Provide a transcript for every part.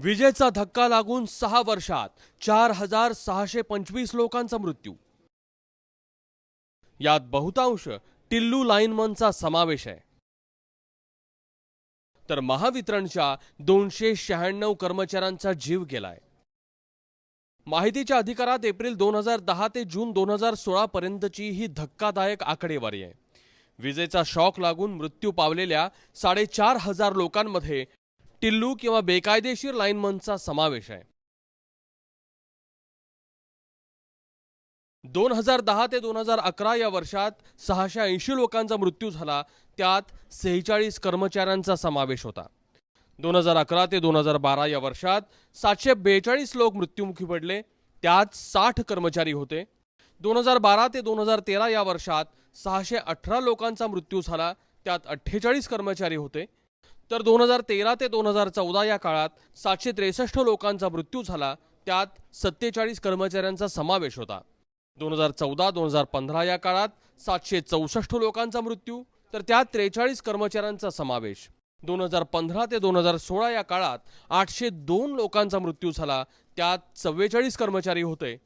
विजेचा धक्का लागून सहा वर्षात चार हजार सहाशे पंचवीस लोकांचा मृत्यू. यात बहुतांश टिल्लू लाईनमनचा समावेश आहे. तर महावितरणच्या दोनशे शहाण्णव कर्मचाऱ्यांचा जीव गेलाय. माहितीच्या अधिकारात एप्रिल दोन हजार दहा ते जून दोन हजार सोळा पर्यंतची ही धक्कादायक आकडेवारी आहे. विजेचा शॉक लागून मृत्यू पावलेल्या साडेचार हजार लोकांमध्ये टिल्लू किंवा बेकायदेशीर लाईनमनचा समावेश आहे. दोन हजार दहा ते दोन हजार अकरा या वर्षात सहाशे ऐंशी लोकांचा मृत्यू झाला त्यात सेहेचाळीस कर्मचाऱ्यांचा समावेश होता. दोन हजार अकरा ते दोन हजार बारा या वर्षात सातशे बेचाळीस लोक मृत्युमुखी पडले त्यात साठ कर्मचारी होते. दोन हजार बारा ते दोन हजार तेरा या वर्षात सहाशे अठरा लोकांचा मृत्यू झाला त्यात अठ्ठेचाळीस कर्मचारी होते. तर दोन हजार तेरा ते दोन हजार चौदा या काळात सातशे त्रेसष्ट लोकांचा मृत्यू झाला. त्यात सत्तेचाळीस कर्मचाऱ्यांचा समावेश होता. दोन हजार चौदा दोन हजार पंधरा या काळात सातशे चौसष्ट लोकांचा मृत्यू तर त्यात त्रेचाळीस कर्मचाऱ्यांचा समावेश. दोन हजार पंधरा ते दोन हजार सोळा या काळात आठशे दोन लोकांचा मृत्यू झाला. त्यात चव्वेचाळीस कर्मचारी होते.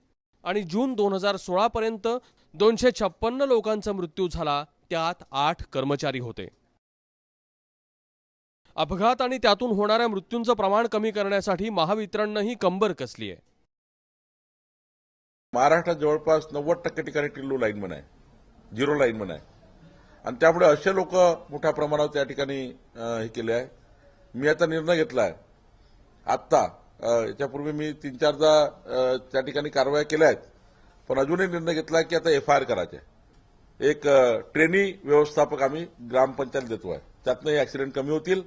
आणि जून दोन हजार सोळापर्यंत दोनशे छप्पन्न लोकांचा मृत्यू झाला. त्यात आठ कर्मचारी होते. अपघात आणि त्यातून होणाऱ्या मृत्यूंचं प्रमाण कमी करण्यासाठी महावितरणनंही कंबर कसली आहे. महाराष्ट्रात जवळपास नव्वद टक्के ठिकाणी टिल्लू लाईनमन आहे. झिरो लाईनमन आहे. आणि त्यामुळे असे लोक मोठ्या प्रमाणावर त्या ठिकाणी हे केले आहे. मी आता निर्णय घेतला आहे. आत्ता याच्यापूर्वी मी तीन चारदा त्या ठिकाणी कारवाया केल्या आहेत. पण अजूनही निर्णय घेतला आहे की आता एफ आय आर करायचे एक ट्रेनी व्यवस्थापक आम्ही ग्रामपंचायत देतो आहे. त्यातनं हे ऍक्सिडेंट कमी होतील.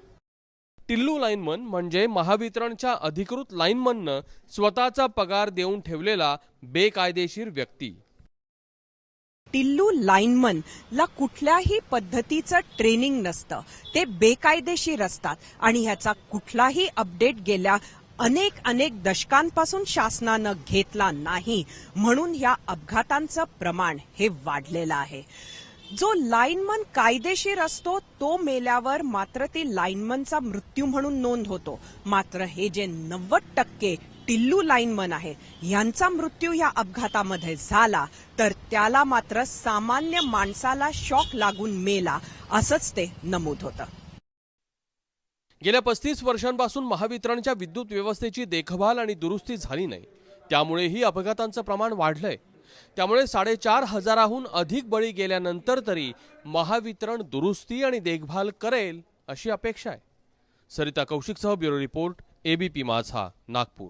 टिल्लू लाईनमन म्हणजे महावितरणच्या अधिकृत लाईनमननं स्वतःचा पगार देऊन ठेवलेला बेकायदेशीर व्यक्ती. टिल्लू लाईनमन ला कुठल्याही पद्धतीचं ट्रेनिंग नसतं. ते बेकायदेशीर असतात आणि ह्याचा कुठलाही अपडेट गेल्या अनेक अनेक दशकांपासून शासनानं घेतला नाही. म्हणून या अपघातांचं प्रमाण हे वाढलेलं आहे. जो लाईनमन कायदेशीर असतो तो मेल्यावर मात्र ती लाईनमनचा मृत्यू म्हणून नोंद होतो. मात्र हे जे नव्वद टक्के टिल्लू लाईनमन आहेत यांचा मृत्यू या अपघातामध्ये झाला तर त्याला मात्र सामान्य माणसाला शॉक लागून मेला असंच ते नमूद होतं. गेल्या पस्तीस वर्षांपासून महावितरणच्या विद्युत व्यवस्थेची देखभाल आणि दुरुस्ती झाली नाही. त्यामुळेही अपघातांचं प्रमाण वाढलंय. त्यामुळे साडेचार हजाराहून अधिक बळी गेल्यानंतर तरी महावितरण दुरुस्ती आणि देखभाल करेल अशी अपेक्षा आहे. Sarita कौशिकसह bureau report ABP Majha Nagpur.